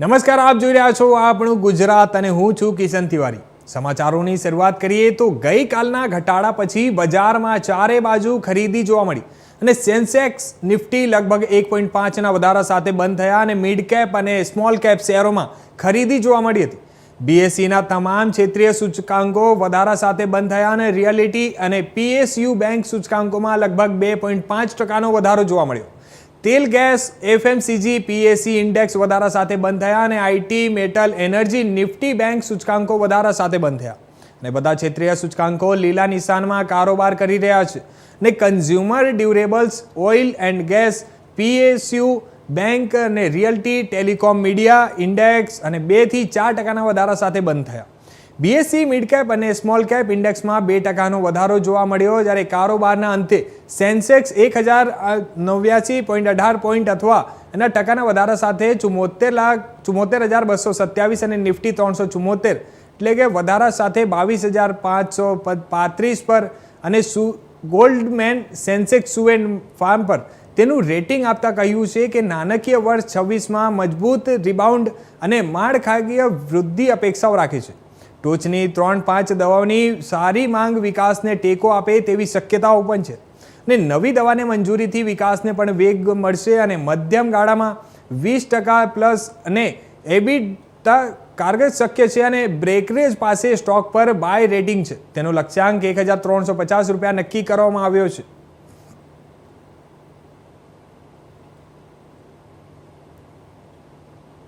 નમસ્કાર, આપ જોઈ રહ્યા છો આપણું ગુજરાત અને હું છું કિશન તિવારી. સમાચારોની શરૂઆત કરીએ તો ગઈકાલના ઘટાડા પછી બજારમાં ચારે બાજુ ખરીદી જોવા મળી અને સેન્સેક્સ નિફ્ટી લગભગ એક પોઈન્ટ પાંચના વધારા સાથે બંધ થયા અને મિડ કેપ અને સ્મોલ કેપ શેરોમાં ખરીદી જોવા મળી હતી. બીએસસીના તમામ ક્ષેત્રીય સૂચકાંકો વધારા સાથે બંધ થયા અને રિયાલિટી અને પીએસયુ બેંક સૂચકાંકોમાં લગભગ બે પોઈન્ટ પાંચ ટકાનો વધારો જોવા મળ્યો. તેલ, ગેસ, એફએમસીજી, પીએસસી ઇન્ડેક્સ વધારા સાથે બંધ થયા અને IT metal, energy, Nifty bank સૂચકાંકો વધારા સાથે બંધ થયા. અને બધા ક્ષેત્રીય સૂચકાંકો લીલા નિશાનમાં કારોબાર કરી રહ્યા છે. ને consumer durables, oil and gas, PSU bank અને રિયલ્ટી ટેલિકોમ મીડિયા, ઇન્ડેક્સ અને બેથી ચાર ટકાના વધારા સાથે બંધ થયા. બીએસસી મિડકેપ અને સ્મોલ કેપ ઇન્ડેક્સમાં બે ટકાનો વધારો જોવા મળ્યો જ્યારે કારોબારના અંતે સેન્સેક્સ એક હજાર નવ્યાસી પોઈન્ટ અઢાર પોઈન્ટ અથવા એના ટકાના વધારા સાથે ચુમ્મોતેર લાખ ચુમ્મોતેર હજાર બસો સત્યાવીસ અને નિફ્ટી ત્રણસો ચુમ્મોતેર એટલે કે વધારા સાથે બાવીસ હજાર પાંચસો પાંત્રીસ પર અને સુ ગોલ્ડમેન સેન્સેક્સ સુએન ફાર્મ પર તેનું રેટિંગ આપતા કહ્યું છે કે નાણાકીય વર્ષ છવ્વીસમાં મજબૂત રિબાઉન્ડ અને માળખાકીય વૃદ્ધિ અપેક્ષાઓ રાખે છે. ટોચની ત્રણ પાંચ દવાઓની સારી માંગ વિકાસને ટેકો આપે તેવી શક્યતાઓ પણ છે. ને નવી દવાને મંજૂરીથી વિકાસને પણ વેગ મળશે અને મધ્યમ ગાળામાં વીસ ટકા પ્લસ અને એબીટા કારગર શક્ય છે અને બ્રેકરેજ પાસે સ્ટોક પર બાય રેટિંગ છે. તેનો લક્ષ્યાંક એક હજાર ત્રણસો પચાસ રૂપિયા નક્કી કરવામાં આવ્યો છે.